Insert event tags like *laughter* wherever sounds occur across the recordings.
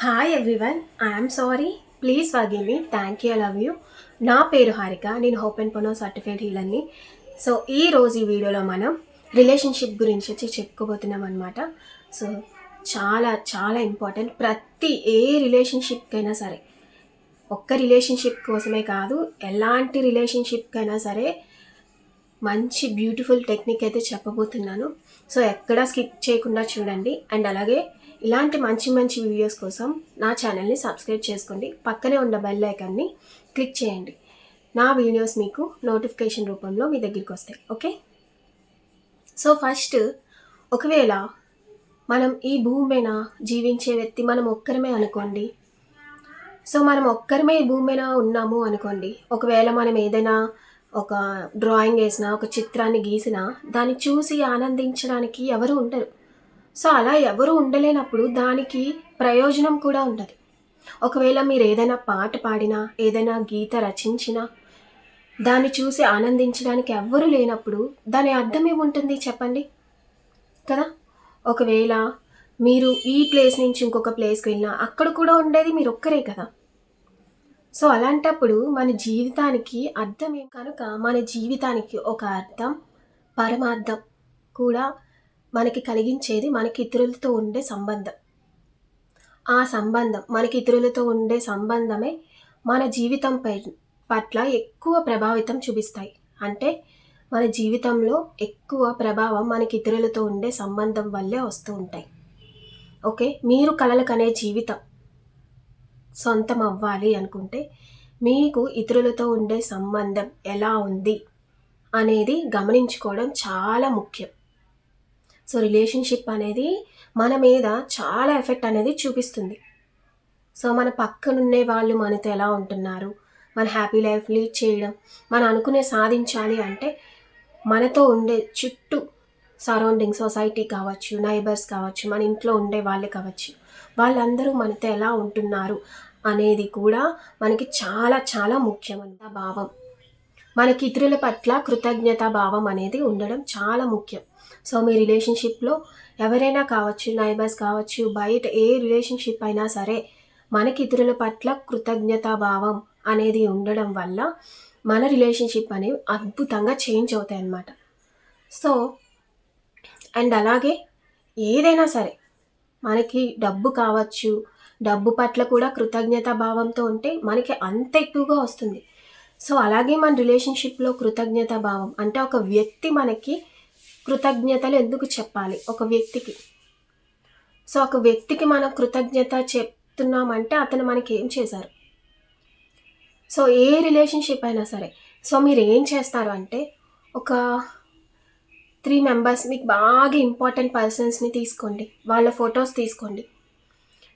Hi everyone I'm sorry please forgive me thank you love you నా పేరు హారిక. నేను hope and పొనో certified హీలర్ని so ఈ రోజు ఈ వీడియోలో మనం రిలేషన్షిప్ గురించి వచ్చి చెప్పుకోబోతున్నాం అనమాట సో చాలా చాలా ఇంపార్టెంట్ ప్రతి ఏ రిలేషన్షిప్కైనా సరే ఒక్క రిలేషన్షిప్ కోసమే కాదు ఎలాంటి రిలేషన్షిప్కైనా సరే మంచి బ్యూటిఫుల్ టెక్నిక్ అయితే చెప్పబోతున్నాను. సో ఎక్కడా స్కిప్ చేయకుండా చూడండి. అండ్ అలాగే ఇలాంటి మంచి మంచి వీడియోస్ కోసం నా ఛానల్ని సబ్స్క్రైబ్ చేసుకోండి. పక్కనే ఉన్న బెల్ ఐకాన్ని క్లిక్ చేయండి. నా వీడియోస్ మీకు నోటిఫికేషన్ రూపంలో మీ దగ్గరికి వస్తాయి. ఓకే సో ఫస్ట్ ఒకవేళ మనం ఈ భూమి మీద జీవించే వ్యక్తి మనం ఒక్కరమే అనుకోండి. సో మనం ఒక్కరమే ఈ భూమి మీద ఉన్నాము అనుకోండి. ఒకవేళ మనం ఏదైనా ఒక డ్రాయింగ్ వేసినా ఒక చిత్రాన్ని గీసినా దాన్ని చూసి ఆనందించడానికి ఎవరు ఉండరు. సో అలా ఎవరు ఉండలేనప్పుడు దానికి ప్రయోజనం కూడా ఉండదు. ఒకవేళ మీరు ఏదైనా పాట పాడినా ఏదైనా గీత రచించినా దాన్ని చూసి ఆనందించడానికి ఎవ్వరూ లేనప్పుడు దాని అర్థం ఏముంటుంది చెప్పండి? కదా? ఒకవేళ మీరు ఈ ప్లేస్ నుంచి ఇంకొక ప్లేస్కి వెళ్ళినా అక్కడ కూడా ఉండేది మీరు ఒక్కరే కదా? సో అలాంటప్పుడు మన జీవితానికి అర్థం ఏం? కనుక మన జీవితానికి ఒక అర్థం పరమార్థం కూడా మనకి కలిగించేది మనకి ఇతరులతో ఉండే సంబంధం. ఆ సంబంధం మనకి ఇతరులతో ఉండే సంబంధమే మన జీవితం పై- పట్ల ఎక్కువ ప్రభావితం చూపిస్తాయి. అంటే మన జీవితంలో ఎక్కువ ప్రభావం మనకి ఇతరులతో ఉండే సంబంధం వల్లే వస్తూ ఉంటాయి. ఓకే? మీరు కలలు కనే జీవితం సొంతం అవ్వాలి అనుకుంటే మీకు ఇతరులతో ఉండే సంబంధం ఎలా ఉంది అనేది గమనించుకోవడం చాలా ముఖ్యం. సో రిలేషన్షిప్ అనేది మన మీద చాలా ఎఫెక్ట్ అనేది చూపిస్తుంది. సో మన పక్కనుండే వాళ్ళు మనతో ఎలా ఉంటున్నారు? మన హ్యాపీ లైఫ్ లీడ్ చేయడం మనం అనుకునే సాధించాలి అంటే మనతో ఉండే చుట్టూ సరౌండింగ్ సొసైటీ కావచ్చు నైబర్స్ కావచ్చు మన ఇంట్లో ఉండే వాళ్ళు కావచ్చు వాళ్ళందరూ మనతో ఎలా ఉంటున్నారు అనేది కూడా మనకి చాలా చాలా ముఖ్యమైన భావం. మనకి ఇతరుల పట్ల కృతజ్ఞతా భావం అనేది ఉండడం చాలా ముఖ్యం. సో మీ రిలేషన్షిప్లో ఎవరైనా కావచ్చు నైబర్స్ కావచ్చు బయట ఏ రిలేషన్షిప్ అయినా సరే మనకి ఇతరుల పట్ల కృతజ్ఞతా భావం అనేది ఉండడం వల్ల మన రిలేషన్షిప్ అనేవి అద్భుతంగా చేంజ్ అవుతాయి అన్నమాట. సో అండ్ అలాగే ఏదైనా సరే మనకి డబ్బు కావచ్చు డబ్బు పట్ల కూడా కృతజ్ఞతా భావంతో ఉంటే మనకి అంత ఎక్కువగా వస్తుంది. సో అలాగే మన రిలేషన్షిప్లో కృతజ్ఞతా భావం అంటే ఒక వ్యక్తి మనకి కృతజ్ఞతలు ఎందుకు చెప్పాలి ఒక వ్యక్తికి? సో ఒక వ్యక్తికి మనం కృతజ్ఞత చెప్తున్నామంటే అతను మనకి ఏం చేశారు? సో ఏ రిలేషన్షిప్ అయినా సరే సో మీరు ఏం చేస్తారు అంటే ఒక త్రీ మెంబర్స్ మీకు బాగా ఇంపార్టెంట్ పర్సన్స్ని తీసుకోండి వాళ్ళ ఫొటోస్ తీసుకోండి.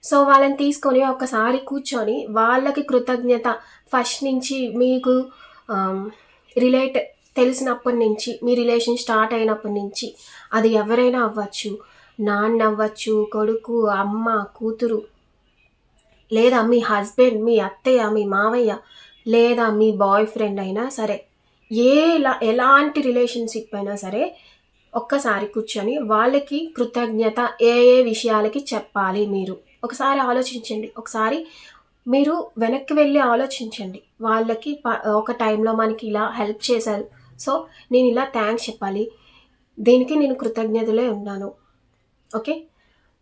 సో వాళ్ళని తీసుకొని ఒకసారి కూర్చొని వాళ్ళకి కృతజ్ఞత ఫస్ట్ నుంచి మీకు రిలేట్ తెలిసినప్పటి నుంచి మీ రిలేషన్ స్టార్ట్ అయినప్పటి నుంచి అది ఎవరైనా అవ్వచ్చు. నాన్న అవ్వచ్చు కొడుకు అమ్మ కూతురు లేదా మీ హస్బెండ్ మీ అత్తయ్య మీ మావయ్య లేదా మీ బాయ్ ఫ్రెండ్ అయినా సరే ఏ ఎలాంటి రిలేషన్షిప్ అయినా సరే ఒక్కసారి కూర్చొని వాళ్ళకి కృతజ్ఞత ఏ ఏ విషయాలకి చెప్పాలి మీరు. ఒకసారి ఆలోచించండి. ఒకసారి మీరు వెనక్కి వెళ్ళి ఆలోచించండి. వాళ్ళకి ఒక టైంలో మనకి ఇలా హెల్ప్ చేశారు. సో నేను ఇలా థ్యాంక్స్ చెప్పాలి. దీనికి నేను కృతజ్ఞతలే ఉన్నాను. ఓకే?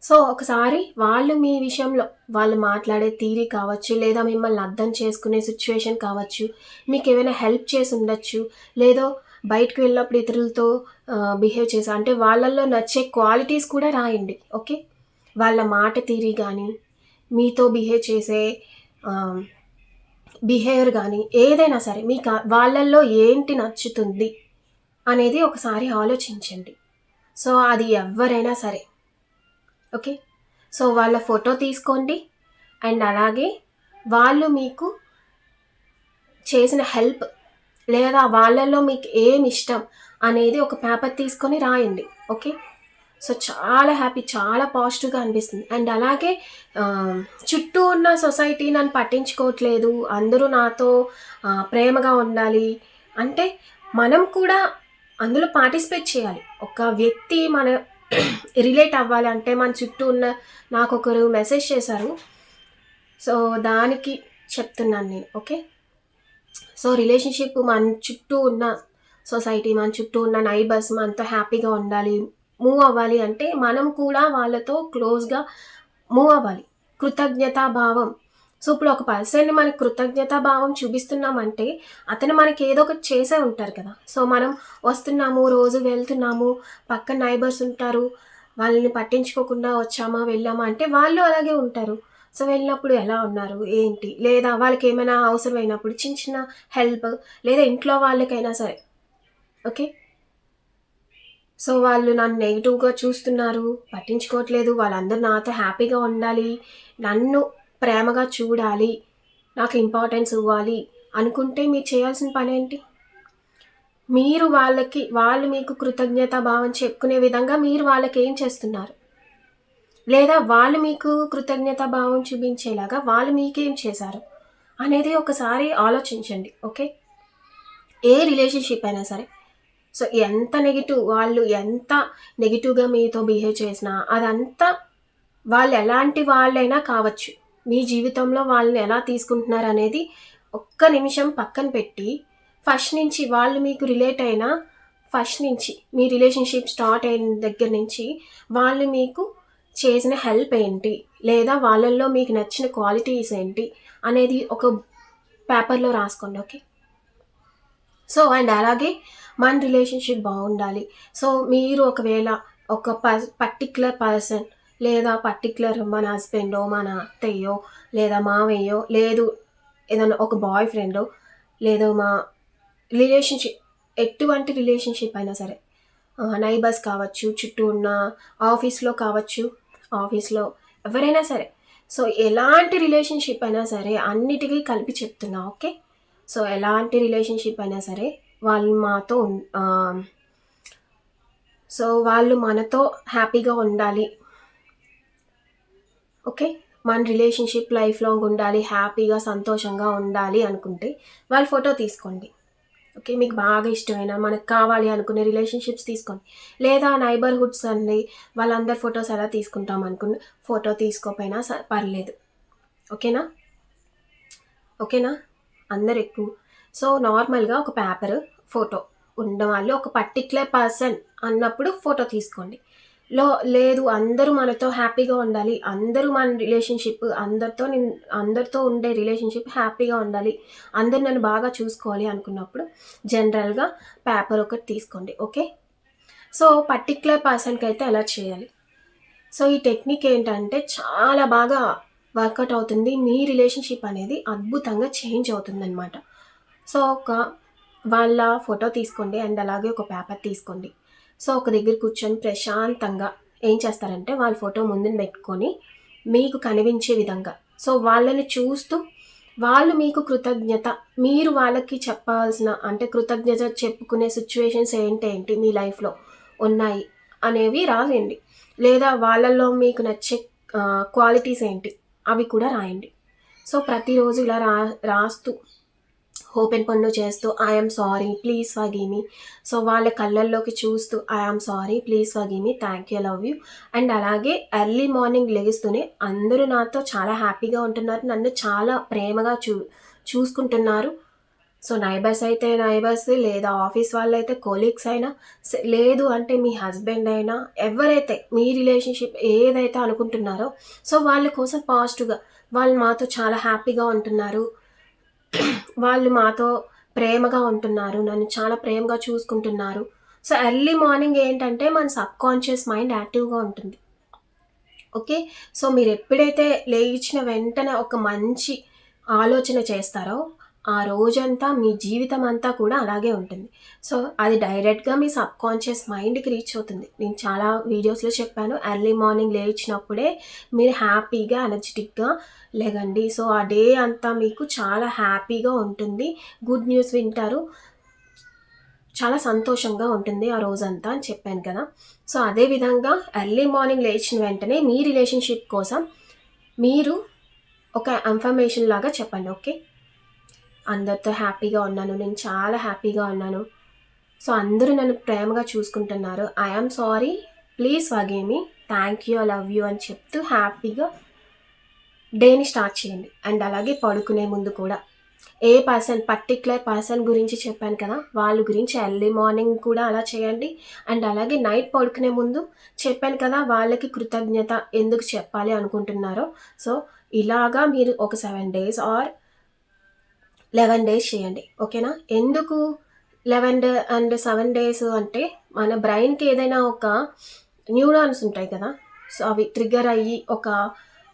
సో ఒకసారి వాళ్ళు మీ విషయంలో వాళ్ళు మాట్లాడే తీరి కావచ్చు లేదా మిమ్మల్ని అర్థం చేసుకునే సిచ్యువేషన్ కావచ్చు మీకు ఏమైనా హెల్ప్ చేసి ఉండొచ్చు లేదో బయటకు వెళ్ళినప్పుడు ఇతరులతో బిహేవ్ చేసా అంటే వాళ్ళల్లో నచ్చే క్వాలిటీస్ కూడా రాయండి. ఓకే? వాళ్ళ మాట తీరి కానీ మీతో బిహేవ్ చేసే బిహేవియర్ కానీ ఏదైనా సరే మీకు వాళ్ళల్లో ఏంటి నచ్చుతుంది అనేది ఒకసారి ఆలోచించండి. సో అది ఎవరైనా సరే. ఓకే? సో వాళ్ళ ఫోటో తీసుకోండి. అండ్ అలాగే వాళ్ళు మీకు చేసిన హెల్ప్ లేదా వాళ్ళల్లో మీకు ఏం ఇష్టం అనేది ఒక పేపర్ తీసుకొని రాయండి. ఓకే? సో చాలా హ్యాపీ చాలా పాజిటివ్గా అనిపిస్తుంది. అండ్ అలాగే చుట్టూ ఉన్న సొసైటీ నన్ను పట్టించుకోవట్లేదు. అందరూ నాతో ప్రేమగా ఉండాలి. అంటే మనం కూడా అందులో పార్టిసిపేట్ చేయాలి. ఒక వ్యక్తి మన *clears throat* రిలేట్ అవ్వాలి. అంటే మన చుట్టూ ఉన్న నాకు ఒకరు మెసేజ్ చేశారు. సో దానికి చెప్తున్నాను నేను. ఓకే? సో రిలేషన్షిప్ మన చుట్టూ ఉన్న సొసైటీ మన చుట్టూ ఉన్న నైబర్స్ మనతో హ్యాపీగా ఉండాలి. మూవ్ అవ్వాలి అంటే మనం కూడా వాళ్ళతో క్లోజ్గా మూవ్ అవ్వాలి. కృతజ్ఞతా భావం. సో ఇప్పుడు ఒక పర్సన్ని మనకి కృతజ్ఞతా భావం చూపిస్తున్నామంటే అతను మనకి ఏదో ఒకటి చేసే ఉంటారు కదా. సో మనం వస్తున్నాము రోజు వెళ్తున్నాము పక్క నైబర్స్ ఉంటారు వాళ్ళని పట్టించుకోకుండా వచ్చామా వెళ్ళామా అంటే వాళ్ళు అలాగే ఉంటారు. సో వెళ్ళినప్పుడు ఎలా ఉన్నారు ఏంటి? లేదా వాళ్ళకి ఏమైనా అవసరమైనప్పుడు చిన్న చిన్న హెల్ప్ లేదా ఇంట్లో వాళ్ళకైనా సరే. ఓకే? సో వాళ్ళు నన్ను నెగిటివ్గా చూస్తున్నారు. పట్టించుకోవట్లేదు. వాళ్ళందరూ నాతో హ్యాపీగా ఉండాలి. నన్ను ప్రేమగా చూడాలి. నాకు ఇంపార్టెన్స్ ఇవ్వాలి అనుకుంటే మీరు చేయాల్సిన పని ఏంటి? మీరు వాళ్ళకి వాళ్ళు మీకు కృతజ్ఞత భావం చెప్పుకునే విధంగా మీరు వాళ్ళకి ఏం చేస్తున్నారు? లేదా వాళ్ళు మీకు కృతజ్ఞత భావం చూపించేలాగా వాళ్ళు మీకేం చేశారు? అనేది ఒకసారి ఆలోచించండి. ఓకే? ఏ రిలేషన్షిప్ అయినా సరే. సో ఎంత నెగిటివ్ వాళ్ళు ఎంత నెగిటివ్గా మీతో బిహేవ్ చేసినా అదంతా వాళ్ళు ఎలాంటి వాళ్ళైనా కావచ్చు. మీ జీవితంలో వాళ్ళని ఎలా తీసుకుంటున్నారు అనేది ఒక్క నిమిషం పక్కన పెట్టి ఫస్ట్ నుంచి వాళ్ళు మీకు రిలేట్ అయినా ఫస్ట్ నుంచి మీ రిలేషన్షిప్ స్టార్ట్ అయిన దగ్గర నుంచి వాళ్ళు మీకు చేసిన హెల్ప్ ఏంటి? లేదా వాళ్ళల్లో మీకు నచ్చిన క్వాలిటీస్ ఏంటి? అనేది ఒక పేపర్లో రాసుకోండి ఓకే సో అండ్ అలాగే మన రిలేషన్షిప్ బాగుండాలి. సో మీరు ఒకవేళ ఒక పర్ పర్టిక్యులర్ పర్సన్ లేదా పర్టిక్యులర్ మన హస్బెండో మన అత్తయ్యో లేదా మావయ్యో లేదు ఏదైనా ఒక బాయ్ ఫ్రెండో లేదా మా రిలేషన్షిప్ ఎటువంటి రిలేషన్షిప్ అయినా సరే నైబర్స్ కావచ్చు చుట్టూ ఉన్న ఆఫీస్లో కావచ్చు ఆఫీస్లో ఎవరైనా సరే. సో ఎలాంటి రిలేషన్షిప్ అయినా సరే అన్నిటికీ కలిపి చెప్తున్నా ఓకే సో ఎలాంటి రిలేషన్షిప్ అయినా సరే వాళ్ళు మాతో సో వాళ్ళు మనతో హ్యాపీగా ఉండాలి. ఓకే? మన రిలేషన్షిప్ లైఫ్ లాంగ్ ఉండాలి హ్యాపీగా సంతోషంగా ఉండాలి అనుకుంటే వాళ్ళ ఫోటో తీసుకోండి. ఓకే? మీకు బాగా ఇష్టమైన మనకు కావాలి అనుకునే రిలేషన్షిప్స్ తీసుకోండి. లేదా నైబర్హుడ్స్ అండి వాళ్ళందరి ఫొటోస్ ఎలా తీసుకుంటాం అనుకున్న ఫోటో తీసుకోపోయినా పర్లేదు. ఓకేనా? ఓకేనా? అందరు ఎక్కువ సో నార్మల్గా ఒక పేపర్ ఫోటో ఉండవాళ్ళు ఒక పర్టిక్యులర్ పర్సన్ అన్నప్పుడు ఫోటో తీసుకోండి. లో లేదు అందరూ మనతో హ్యాపీగా ఉండాలి అందరూ మన రిలేషన్షిప్ అందరితో నేను అందరితో ఉండే రిలేషన్షిప్ హ్యాపీగా ఉండాలి అందరు నన్ను బాగా చూసుకోవాలి అనుకున్నప్పుడు జనరల్గా పేపర్ ఒకటి తీసుకోండి ఓకే? సో పర్టిక్యులర్ పర్సన్కి అయితే ఎలా చేయాలి. సో ఈ టెక్నిక్ ఏంటంటే చాలా బాగా వర్కౌట్ అవుతుంది మీ రిలేషన్షిప్ అనేది అద్భుతంగా చేంజ్ అవుతుందన్నమాట. సో ఒక వాళ్ళ ఫోటో తీసుకోండి అండ్ అలాగే ఒక పేపర్ తీసుకోండి. సో ఒక దగ్గర కూర్చొని ప్రశాంతంగా ఏం చేస్తారంటే వాళ్ళ ఫోటో ముందుని పెట్టుకొని మీకు కనిపించే విధంగా. సో వాళ్ళని చూస్తూ వాళ్ళు మీకు కృతజ్ఞత మీరు వాళ్ళకి చెప్పాల్సిన అంటే కృతజ్ఞత చెప్పుకునే సిచ్యువేషన్స్ ఏంటేంటి మీ లైఫ్లో ఉన్నాయి అనేవి రాయండి. లేదా వాళ్ళల్లో మీకు నచ్చే క్వాలిటీస్ ఏంటి అవి కూడా రాయండి. సో ప్రతిరోజు ఇలా రా రాస్తూ ఓపెన్ పన్ను చేస్తూ I'm sorry please forgive me so వాళ్ళ కళ్ళల్లోకి చూస్తూ I'm sorry please forgive me thank you love you and అలాగే ఎర్లీ మార్నింగ్ లెగిస్తూనే అందరూ నాతో చాలా హ్యాపీగా ఉంటున్నారు నన్ను చాలా ప్రేమగా చూ చూసుకుంటున్నారు. సో నైబర్స్ అయితే నైబర్స్ లేదా ఆఫీస్ వాళ్ళు అయితే కొలీగ్స్ అయినా లేదు అంటే మీ హస్బెండ్ అయినా ఎవరైతే మీ రిలేషన్షిప్ ఏదైతే అనుకుంటున్నారో సో వాళ్ళ కోసం పాజిటివ్గా వాళ్ళు మాతో చాలా హ్యాపీగా ఉంటున్నారు. వాళ్ళు మాతో ప్రేమగా ఉంటున్నారు నన్ను చాలా ప్రేమగా చూసుకుంటున్నారు. సో ఎర్లీ మార్నింగ్ ఏంటంటే మన సబ్ కాన్షియస్ మైండ్ యాక్టివ్గా ఉంటుంది. ఓకే? సో మీరు ఎప్పుడైతే లేచిన వెంటనే ఒక మంచి ఆలోచన చేస్తారో ఆ రోజంతా మీ జీవితం అంతా కూడా అలాగే ఉంటుంది. సో అది డైరెక్ట్గా మీ సబ్ కాన్షియస్ మైండ్కి రీచ్ అవుతుంది. నేను చాలా వీడియోస్లో చెప్పాను ఎర్లీ మార్నింగ్ లేచినప్పుడే మీరు హ్యాపీగా ఎనర్జెటిక్గా లేగండి. సో ఆ డే అంతా మీకు చాలా హ్యాపీగా ఉంటుంది. గుడ్ న్యూస్ వింటారు. చాలా సంతోషంగా ఉంటుంది ఆ రోజంతా అని చెప్పాను కదా. సో అదే విధంగా ఎర్లీ మార్నింగ్ లేచిన వెంటనే మీ రిలేషన్షిప్ కోసం మీరు ఒక ఇన్ఫర్మేషన్ లాగా చెప్పండి ఓకే? అందరితో హ్యాపీగా ఉన్నాను. నేను చాలా హ్యాపీగా ఉన్నాను. సో అందరూ నన్ను ప్రేమగా చూసుకుంటున్నారు. I'm sorry please forgive me thank you love you అని చెప్తూ హ్యాపీగా డేని స్టార్ట్ చేయండి. అండ్ అలాగే పడుకునే ముందు కూడా. ఏ పర్సన్ పర్టిక్యులర్ పర్సన్ గురించి చెప్పాను కదా వాళ్ళ గురించి ఎర్లీ మార్నింగ్ కూడా అలా చేయండి. అండ్ అలాగే నైట్ పడుకునే ముందు చెప్పాను కదా వాళ్ళకి కృతజ్ఞత ఎందుకు చెప్పాలి అనుకుంటున్నారో. సో ఇలాగా మీరు ఒక seven days or eleven days చేయండి ఓకేనా? ఎందుకు eleven day and seven days అంటే మన బ్రెయిన్కి ఏదైనా ఒక న్యూరాన్స్ ఉంటాయి కదా సో అవి ట్రిగ్గర్ అయ్యి ఒక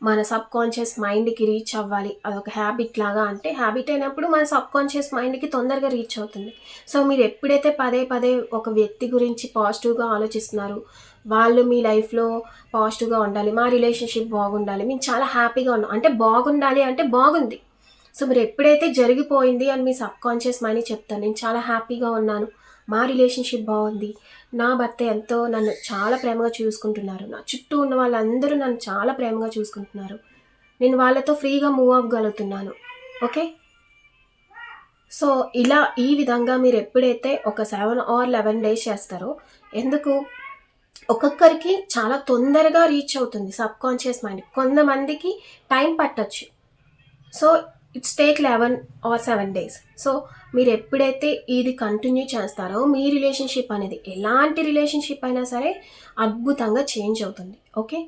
మన సబ్ కాన్షియస్ మైండ్కి రీచ్ అవ్వాలి. అదొక హ్యాబిట్ లాగా అంటే హ్యాబిట్ అయినప్పుడు మన సబ్ కాన్షియస్ మైండ్కి తొందరగా రీచ్ అవుతుంది. సో మీరు ఎప్పుడైతే పదే పదే ఒక వ్యక్తి గురించి పాజిటివ్గా ఆలోచిస్తున్నారు వాళ్ళు మీ లైఫ్లో పాజిటివ్గా ఉండాలి మా రిలేషన్షిప్ బాగుండాలి మేము చాలా హ్యాపీగా ఉన్నాం. అంటే బాగుండాలి అంటే బాగుంది. సో మీరు ఎప్పుడైతే జరిగిపోయింది అని మీ సబ్ కాన్షియస్ మైండ్ చెప్తాను నేను చాలా హ్యాపీగా ఉన్నాను మా రిలేషన్షిప్ బాగుంది నా భర్త ఎంతో నన్ను చాలా ప్రేమగా చూసుకుంటున్నారు నా చుట్టూ ఉన్న వాళ్ళందరూ నన్ను చాలా ప్రేమగా చూసుకుంటున్నారు నేను వాళ్ళతో ఫ్రీగా మూవ్ అవ్వగలుగుతున్నాను ఓకే? సో ఇలా ఈ విధంగా మీరు ఎప్పుడైతే ఒక సెవెన్ ఆర్ లెవెన్ డేస్ చేస్తారో ఎందుకు? ఒక్కొక్కరికి చాలా తొందరగా రీచ్ అవుతుంది సబ్ కాన్షియస్ మైండ్ కొంతమందికి టైం పట్టచ్చు. So it's take eleven or seven days. So మీరు ఎప్పుడైతే ఇది కంటిన్యూ చేస్తారో మీ రిలేషన్షిప్ అనేది ఎలాంటి రిలేషన్షిప్ అయినా సరే అద్భుతంగా చేంజ్ అవుతుంది. ఓకే?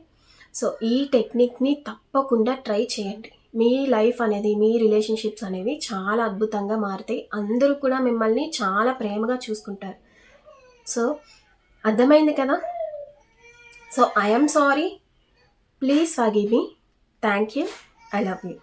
సో ఈ టెక్నిక్ని తప్పకుండా ట్రై చేయండి. మీ లైఫ్ అనేది మీ రిలేషన్షిప్స్ అనేవి చాలా అద్భుతంగా మారుతాయి. అందరూ కూడా మిమ్మల్ని చాలా ప్రేమగా చూసుకుంటారు. సో అర్థమైంది కదా? So I'm sorry. Please for me. Thank you. I love you.